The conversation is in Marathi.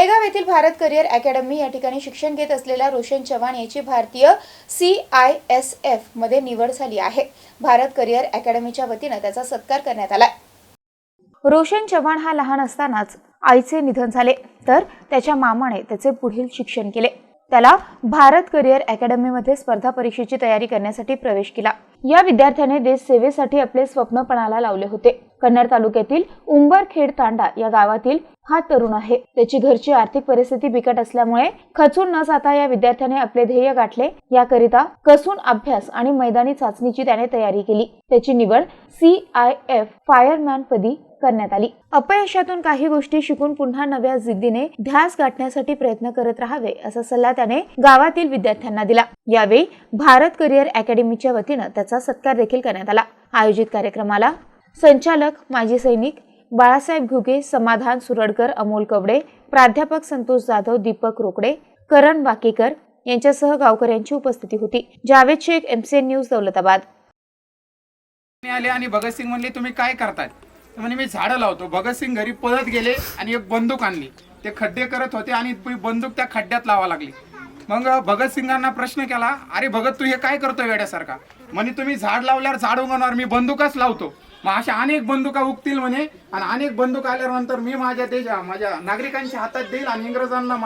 वडेगाव येथील भारत करिअर अकॅडमी या ठिकाणी शिक्षण घेत असलेल्या रोशन चव्हाण याची भारतीय सी आय एस एफमध्ये निवड झाली आहे. भारत करिअर अकॅडमीच्या वतीनं त्याचा सत्कार करण्यात आलाय. रोशन चव्हाण हा लहान असतानाच आईचे निधन झाले. तर त्याच्या मामाने त्याचे पुढील शिक्षण केले. त्याला भारत करिअर अकॅडमीमध्ये स्पर्धा परीक्षेची तयारी करण्यासाठी प्रवेश केला. या विद्यार्थ्याने देश सेवेसाठी आपले स्वप्नपणाला लावले होते. कन्नड तालुक्यातील उंबरखेड तांडा या गावातील हा तरुण आहे. त्याची घरची आर्थिक परिस्थिती बिकट असल्यामुळे खचून न जाता या विद्यार्थ्याने आपले ध्येय गाठले. याकरिता कसून अभ्यास आणि मैदानी चाचणीची त्याने तयारी केली. त्याची निवड सी आय एफ फायरमॅन पदी करण्यात आली. अपयशातून काही गोष्टी शिकून पुन्हा नव्या जिद्दीने ध्यास गाठण्यासाठी प्रयत्न करत राहावे असा सल्ला त्याने गावातील विद्यार्थ्यांना दिला. यावेळी भारत करिअर अकॅडमीच्या वतीनं त्याचा सत्कार देखील करण्यात आला. आयोजित कार्यक्रमाला संचालक माजी सैनिक बाळासाहेब घुगे समाधान सुरडकर अमोल कवडे प्राध्यापक संतोष जाधव दीपक रोकडे करण वाकेकर यांच्यासह गावकऱ्यांची उपस्थिती होती. Javed Shaikh MCN news Daulatabad. आले आणि भगतसिंग म्हणले तुम्ही काय करताय? तर म्हणे मी झाडं लावतो. भगतसिंग घरी पळत गेले आणि एक बंदूक आणली. ते खड्डे करत होते आणि बंदूक त्या खड्ड्यात लावा लागली. मग भगतसिंगांना प्रश्न केला अरे भगत तू हे काय करतोय वेड्यासारखा? म्हणे तुम्ही झाड लावल्यावर झाड उगवणार मी बंदूकच लावतो. मग अशा अनेक बंदुका उगतील म्हणे आणि अनेक बंदूक आल्यानंतर मी माझ्या देशा माझ्या नागरिकांच्या हातात देईल आणि इंग्रजांना